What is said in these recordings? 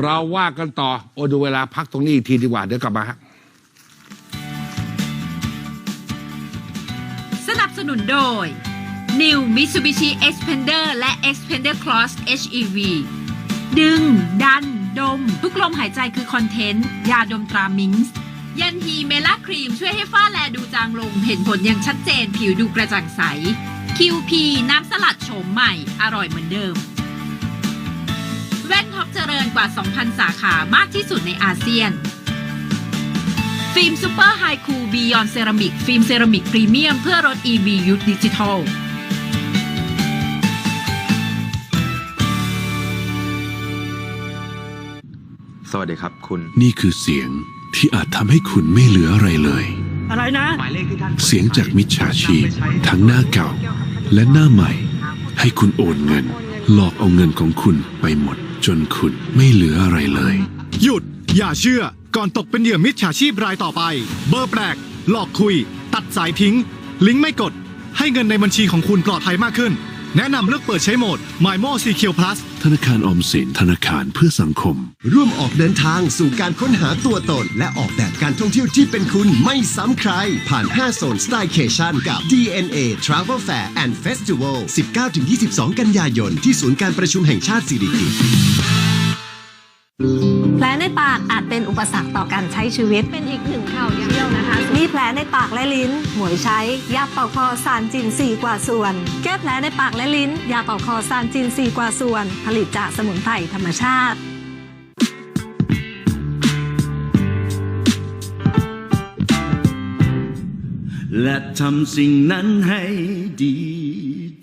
เราว่ากันต่อ โอดูเวลาพักตรงนี้อีกทีดีกว่า เดี๋ยวกลับมาฮะสนับสนุนโดย New Mitsubishi Xpander และ Xpander Cross HEV ดึง ดัน ดม ทุกลมหายใจคือคอนเทนต์ ยาดมตรามิงส์ยันฮีเมล่าครีมช่วยให้ฝ้าแลดูจางลง เห็นผลอย่างชัดเจนผิวดูกระจ่างใส QP น้ำสลัดโฉมใหม่ อร่อยเหมือนเดิม แว่นท็อปเจริญกว่า 2,000 สาขามากที่สุดในอาเซียน ฟิล์มซูเปอร์ไฮคูบียอนเซรามิกฟิล์มเซรามิกพรีเมียมเพื่อรถ EV ยุคดิจิทัลสวัสดีครับคุณ นี่คือเสียงที่อาจทำให้คุณไม่เหลืออะไรเลย อะไรนะ หมายเลขที่ท่านเสียงจากมิจฉาชีพทั้งหน้าเก่าและหน้าใหม่ ให้คุณโอนเงิน หลอกเอาเงินของคุณไปหมด จนคุณไม่เหลืออะไรเลย หยุด อย่าเชื่อ ก่อนตกเป็นเหยื่อมิจฉาชีพรายต่อไป เบอร์แปลก หลอกคุย ตัดสายทิ้ง ลิงก์ไม่กด ให้เงินในบัญชีของคุณปลอดภัยมากขึ้น แนะนำเลือกเปิดใช้โหมด MyMo Secure Plus ธนาคารออมสินธนาคารเพื่อสังคม ร่วมออกเดินทางสู่การค้นหาตัวตน และออกแบบการท่องเที่ยวที่เป็นคุณไม่ซ้ำใคร ผ่าน 5 โซนสไตล์เคชันกับ DNA Travel Fair and Festival 19-22 กันยายน ที่ศูนย์การประชุมแห่งชาติสิริกิติ์แผล ในปากอาจเป็นอุปสรรคต่อการใช้ชีวิต เป็นอีกหนึ่งข่าวเที่ยวนะคะมีแผลในปากและลิ้น หมวยใช้ ยาเป่าคอซานจิน 4 กว่าส่วน แก้แผลในปากและลิ้น ยาเป่าคอซานจิน 4 กว่าส่วน ผลิตจากสมุนไพรธรรมชาติและทำสิ่งนั้นให้ดี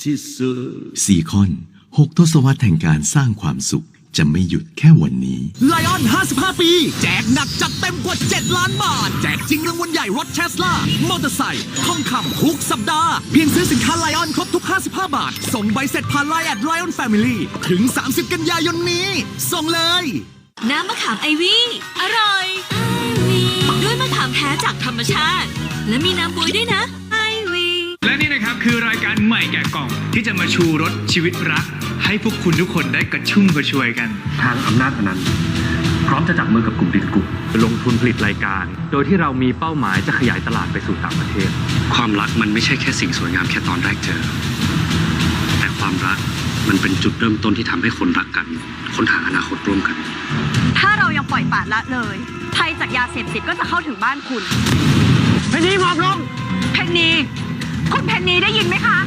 ที่สุดซีคอน6ทศวรรษแห่งการสร้างความสุข จะไม่หยุดแค่วันนี้ไลออน 55 ปี แจกหนักจัดเต็มกว่า 7 ล้านบาท แจกจริงรางวัลใหญ่รถเทสลามอเตอร์ไซค์ทองคำทุกสัปดาห์ เพียงซื้อสินค้าไลออนครบทุก 55 บาท ส่งใบเสร็จผ่านไลน์แอดไลออนแฟมิลี่ถึง 30 กันยายนนี้ ส่งเลย น้ำมะขามไอวี่อร่อย ด้วยมะขามแท้จากธรรมชาติ และมีน้ำบวยด้วยนะไอวี่ และนี่นะครับคือรายการใหม่แกะกล่องที่จะมาชูรสชีวิตรัก ให้พวกคุณทุกคนได้กระชุ่มกระชวยกัน ทางอำนาจอนันต์พร้อมจะจับมือกับกลุ่มดินกลุ่มลงทุนผลิตรายการ โดยที่เรามีเป้าหมายจะขยายตลาดไปสู่ต่างประเทศ ความรักมันไม่ใช่แค่สิ่งสวยงามแค่ตอนแรกเจอ แต่ความรักมันเป็นจุดเริ่มต้นที่ทำให้คนรักกันค้นหาอนาคตร่วมกัน ถ้าเรายังปล่อยปละละเลยภัยจากยาเสพติดก็จะเข้าถึงบ้านคุณเพนนีหมอบลงเพนนี คุณเพนนีได้ยินไหมคะ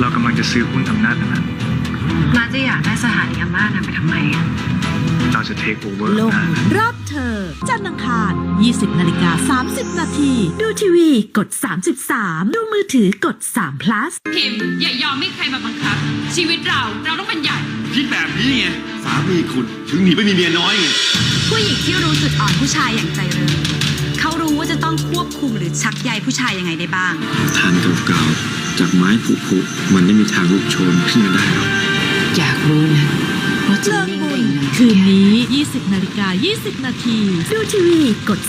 เรากำลังจะซื้อหุ้นอำนาจนั้นมาจะอยากได้สถานีอำนาจนั้นไปทำไมอะเราจะเทคโอเวอร์โลกหมุนรอบเธอ จันทร์อังคาร 20 นาฬิกา 30 นาที ดูทีวีกด 33 ดูมือถือกด3 plus พิมพ์อย่ายอมให้ใครมาบังคับ ชีวิตเราเราต้องเป็นใหญ่คิดแบบนี้ไง สามีคุณ ถึงหนีไปมีเมียน้อยไงผู้หญิงที่รู้จุดอ่อนผู้ชายอย่างใจเริงเขารู้ว่าจะ ต้องควบคุมหรือชักใยผู้ชายยังไงได้บ้างทานเก่าๆจากไม้ผุๆมันไม่มีทางลุกโชนขึ้นมาได้หรอกอยากรู้นะว่าจะเลิกนิ่งบุได้ญยังไงคืนนี้ 20 นาฬิกา 20 นาที ดูทีวี กด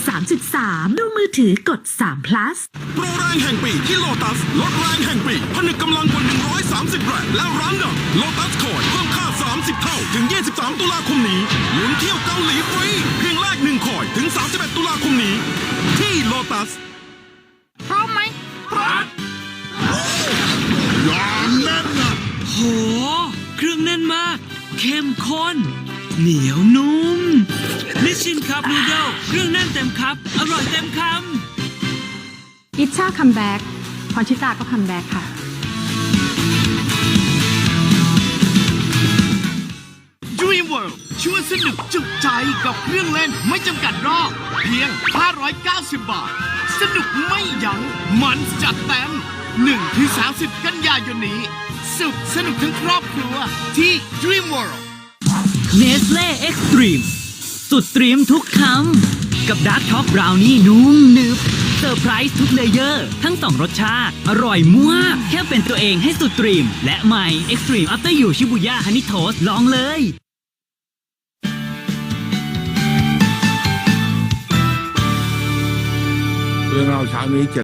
33 ดูมือถือกด 3 plus โปรแรงแห่งปีที่โลตัสลดแรงแห่งปีผนึกกำลังกว่า130แบรนด์และร้านดังโลตัสคอยเพิ่มค่า 30 เท่า ถึง 23 ตุลาคมนี้ลุ้นเที่ยวเกาหลีฟรี เพียงแรก1คอย ถึง 31 ตุลาคมนี้ ที่โลตัสพร้อมไหมยามแน่นนะโห เครื่องแน่นมาก เข้มข้น เหนียวนุ่มนิชชินคัพนูเดิลเครื่องแน่นเต็มคัพอร่อยเต็มคำอิชชาคัมแบ็กพรชิตาก็คัมแบ็กค่ะ Dream World ชวนสนุกจุกใจกับเครื่องเล่นไม่จำกัดรอบ เพียง 590 บาท สนุกไม่ยัง้งมันจัดเต็ม1ถึง30 กันยายนนี้ สุขสนุกทั้งครอบครัวที่ Dream World เนสเล่เอ็กซ์ตรีมสุดตรีมทุกคำ กับดาร์กช็อกบราวนี่นุ่มหนึบเซอร์ไพรส์ทุกเลเยอร์ ทั้งสองรสชาติ อร่อยมาก แค่เป็นตัวเองให้สุดตรีม และใหม่ Extreme After You ชิบุย่าฮันนี่โทสลองเลย เรื่องเราเช้านี้